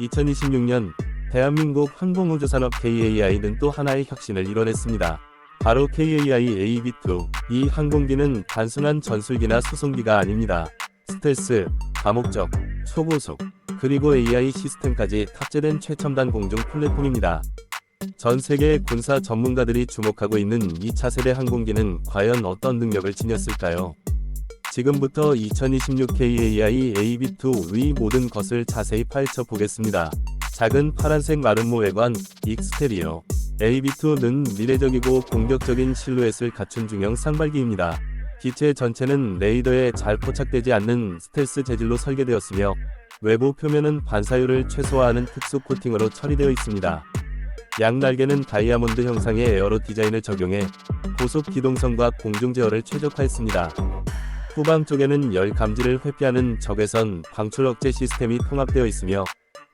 (2026년) 대한민국 항공우주산업 KAI는 또 하나의 혁신을 이뤄냈습니다. 바로 KAI AV2. 이 항공기는 단순한 전술기나 수송기가 아닙니다. 스텔스, 다목적, 초고속, 그리고 AI 시스템까지 탑재된 최첨단 공중 플랫폼입니다. 전 세계의 군사 전문가들이 주목하고 있는 2차 세대 항공기는 과연 어떤 능력을 지녔을까요? 지금부터 2026 KAI AV2 위 모든 것을 자세히 파헤쳐 보겠습니다. 작은 파란색 마름모 외관, 익스테리어. AV2는 미래적이고 공격적인 실루엣을 갖춘 중형 쌍발기입니다. 기체 전체는 레이더에 잘 포착되지 않는 스텔스 재질로 설계되었으며 외부 표면은 반사율을 최소화하는 특수 코팅으로 처리되어 있습니다. 양 날개는 다이아몬드 형상의 에어로 디자인을 적용해 고속 기동성과 공중 제어를 최적화했습니다. 후방 쪽에는 열 감지를 회피하는 적외선 방출 억제 시스템이 통합되어 있으며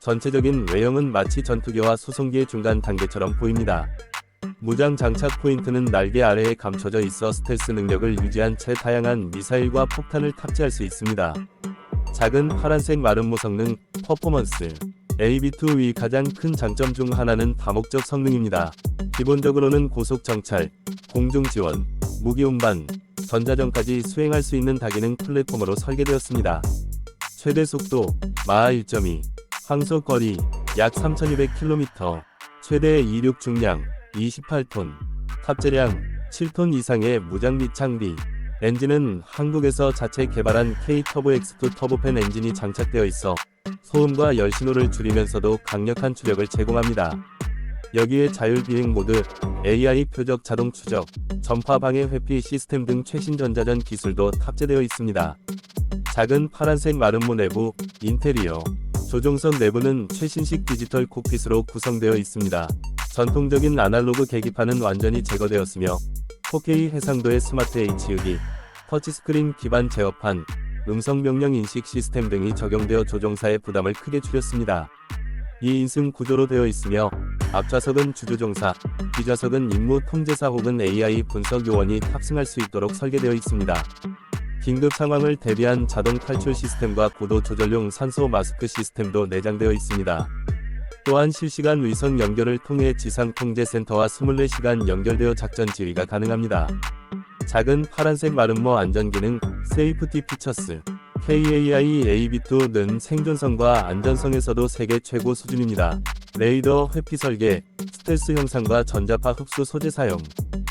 전체적인 외형은 마치 전투기와 수송기의 중간 단계처럼 보입니다. 무장 장착 포인트는 날개 아래에 감춰져 있어 스텔스 능력을 유지한 채 다양한 미사일과 폭탄을 탑재할 수 있습니다. 작은 파란색 마름모 성능, 퍼포먼스. AV2 위 가장 큰 장점 중 하나는 다목적 성능입니다. 기본적으로는 고속 정찰, 공중 지원, 무기 운반, 전자전까지 수행할 수 있는 다기능 플랫폼으로 설계되었습니다. 최대 속도 마하 1.2, 항속 거리 약 3,200km, 최대 이륙 중량 28톤, 탑재량 7톤 이상의 무장비 창비, 엔진은 한국에서 자체 개발한 K-터보 X2 터보팬 엔진이 장착되어 있어 소음과 열 신호를 줄이면서도 강력한 추력을 제공합니다. 여기에 자율 비행 모드, AI 표적 자동 추적, 전파 방해 회피 시스템 등 최신 전자전 기술도 탑재되어 있습니다. 작은 파란색 마름모 내부, 인테리어, 조종석 내부는 최신식 디지털 콕핏으로 구성되어 있습니다. 전통적인 아날로그 계기판은 완전히 제거되었으며 4K 해상도의 스마트 HUD, 터치스크린 기반 제어판, 음성 명령 인식 시스템 등이 적용되어 조종사의 부담을 크게 줄였습니다. 2인승 구조로 되어 있으며 앞좌석은 주조종사, 뒤좌석은 임무 통제사 혹은 AI 분석 요원이 탑승할 수 있도록 설계되어 있습니다. 긴급 상황을 대비한 자동 탈출 시스템과 고도 조절용 산소 마스크 시스템도 내장되어 있습니다. 또한 실시간 위성 연결을 통해 지상 통제센터와 24시간 연결되어 작전 지휘가 가능합니다. 작은 파란색 마름모 안전 기능, 세이프티 피처스, KAI AV2는 생존성과 안전성에서도 세계 최고 수준입니다. 레이더 회피 설계, 스텔스 형상과 전자파 흡수 소재 사용,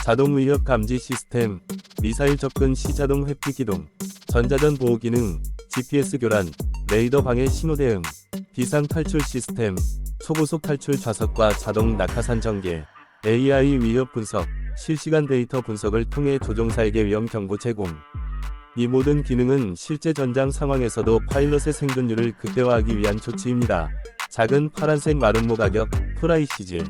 자동 위협 감지 시스템, 미사일 접근 시 자동 회피 기동, 전자전 보호 기능, GPS 교란, 레이더 방해 신호 대응, 비상 탈출 시스템, 초고속 탈출 좌석과 자동 낙하산 전개, AI 위협 분석, 실시간 데이터 분석을 통해 조종사에게 위험 경고 제공. 이 모든 기능은 실제 전장 상황에서도 파일럿의 생존율을 극대화하기 위한 조치입니다. 작은 파란색 마름모 가격, 프라이시즈.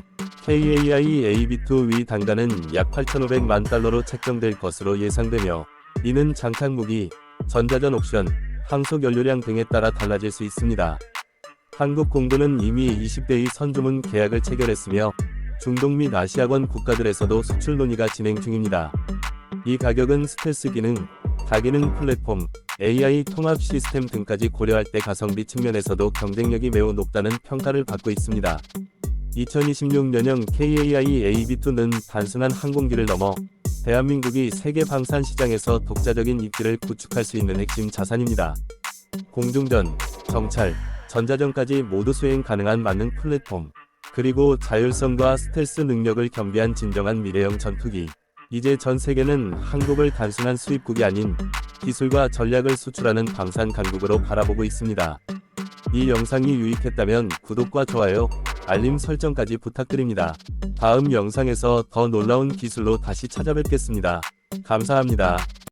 KAI AV2 위 단가는 약 8,500만 달러로 책정될 것으로 예상되며, 이는 장착 무기, 전자전 옵션, 항속 연료량 등에 따라 달라질 수 있습니다. 한국 공군은 이미 20대의 선주문 계약을 체결했으며, 중동 및 아시아권 국가들에서도 수출 논의가 진행 중입니다. 이 가격은 스텔스 기능, 다기능 플랫폼, AI 통합 시스템 등까지 고려할 때 가성비 측면에서도 경쟁력이 매우 높다는 평가를 받고 있습니다. 2026년형 KAI AV2는 단순한 항공기를 넘어 대한민국이 세계 방산 시장에서 독자적인 입지를 구축할 수 있는 핵심 자산입니다. 공중전, 정찰, 전자전까지 모두 수행 가능한 만능 플랫폼, 그리고 자율성과 스텔스 능력을 겸비한 진정한 미래형 전투기. 이제 전 세계는 한국을 단순한 수입국이 아닌 기술과 전략을 수출하는 방산 강국으로 바라보고 있습니다. 이 영상이 유익했다면 구독과 좋아요, 알림 설정까지 부탁드립니다. 다음 영상에서 더 놀라운 기술로 다시 찾아뵙겠습니다. 감사합니다.